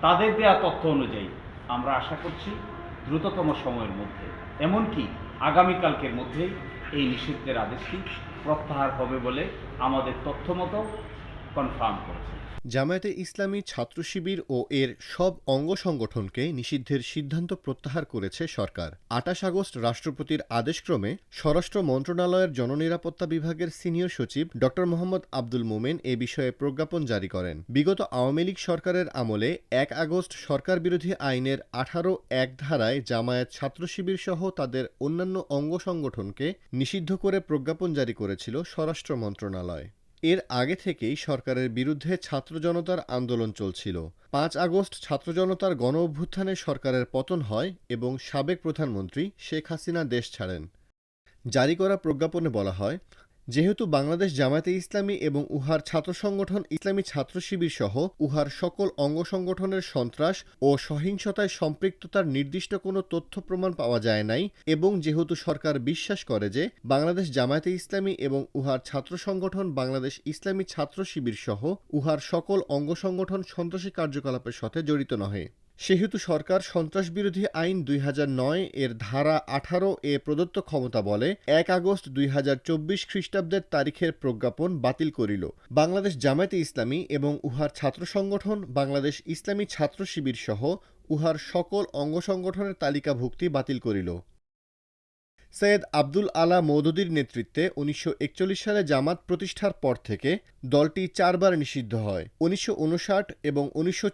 তাদের দেয়া তথ্য অনুযায়ী আমরা আশা করছি দ্রুততম সময়ের মধ্যে, এমনকি আগামীকালকের মধ্যেই এই নিষিদ্ধের আদেশটি প্রত্যাহার হবে বলে আমাদের তথ্য মতো কনফার্ম করেছে। জামায়াতে ইসলামী ছাত্র শিবির ও এর সব অঙ্গ সংগঠনকে নিষিদ্ধের সিদ্ধান্ত প্রত্যাহার করেছে সরকার। আটাশ আগস্ট রাষ্ট্রপতির আদেশক্রমে স্বরাষ্ট্র মন্ত্রণালয়ের জননিরাপত্তা বিভাগের সিনিয়র সচিব ড. মোহাম্মদ আব্দুল মোমেন এ বিষয়ে প্রজ্ঞাপন জারি করেন। বিগত আওয়ামী লীগ সরকারের আমলে এক আগস্ট সরকার বিরোধী আইনের আঠারো এক ধারায় জামায়াত ছাত্র শিবির সহ তাদের অন্যান্য অঙ্গ সংগঠনকে নিষিদ্ধ করে প্রজ্ঞাপন জারি করেছিল স্বরাষ্ট্র মন্ত্রণালয়। এর আগে থেকেই সরকারের বিরুদ্ধে ছাত্র জনতার আন্দোলন চলছিল। পাঁচ আগস্ট ছাত্র জনতার গণ অভ্যুত্থানে সরকারের পতন হয় এবং সাবেক প্রধানমন্ত্রী শেখ হাসিনা দেশ ছাড়েন। জারি করা প্রজ্ঞাপনে বলা হয় যেহেতু বাংলাদেশ জামায়াতে ইসলামী এবং উহার ছাত্র সংগঠন ইসলামী ছাত্র শিবির সহ উহার সকল অঙ্গ সংগঠনের সন্ত্রাস ও সহিংসতায় সম্পৃক্ততার নির্দিষ্ট কোনো তথ্য প্রমাণ পাওয়া যায় নাই এবং যেহেতু সরকার বিশ্বাস করে যে বাংলাদেশ জামায়াতে ইসলামী এবং উহার ছাত্র সংগঠন বাংলাদেশ ইসলামী ছাত্র শিবির সহ উহার সকল অঙ্গ সংগঠন সন্ত্রাসী কার্যকলাপের সাথে জড়িত নহে। সেহেতু সরকার সন্ত্রাসবিরোধী আইন দুই নয় এর ধারা আঠারো এ প্রদত্ত ক্ষমতা বলে এক আগস্ট দুই হাজার চব্বিশ খ্রিস্টাব্দের তারিখের প্রজ্ঞাপন বাতিল করিল। বাংলাদেশ জামায়াতে ইসলামী এবং উহার ছাত্র সংগঠন বাংলাদেশ ইসলামী ছাত্র শিবির সহ উহার সকল অঙ্গ সংগঠনের তালিকাভুক্তি বাতিল করিল। সৈয়দ আব্দুল আলা মৌদুদির নেতৃত্বে উনিশশো সালে জামাত প্রতিষ্ঠার পর থেকে দলটি চারবার নিষিদ্ধ হয়। উনিশশো এবং উনিশশো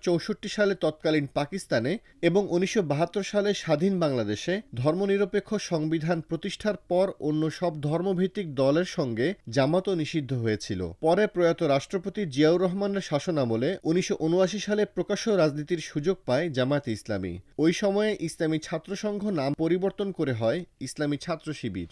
সালে তৎকালীন পাকিস্তানে এবং উনিশশো সালে স্বাধীন বাংলাদেশে ধর্মনিরপেক্ষ সংবিধান প্রতিষ্ঠার পর অন্য সব ধর্মভিত্তিক দলের সঙ্গে জামাতও নিষিদ্ধ হয়েছিল। পরে প্রয়াত রাষ্ট্রপতি জিয়াউর রহমানের শাসনামলে উনিশশো উনআশি সালে প্রকাশ্য রাজনীতির সুযোগ পায় জামায়াতে ইসলামী। ওই সময়ে ইসলামী ছাত্রসংঘ নাম পরিবর্তন করে হয় ইসলামী ছাত্র শিবির।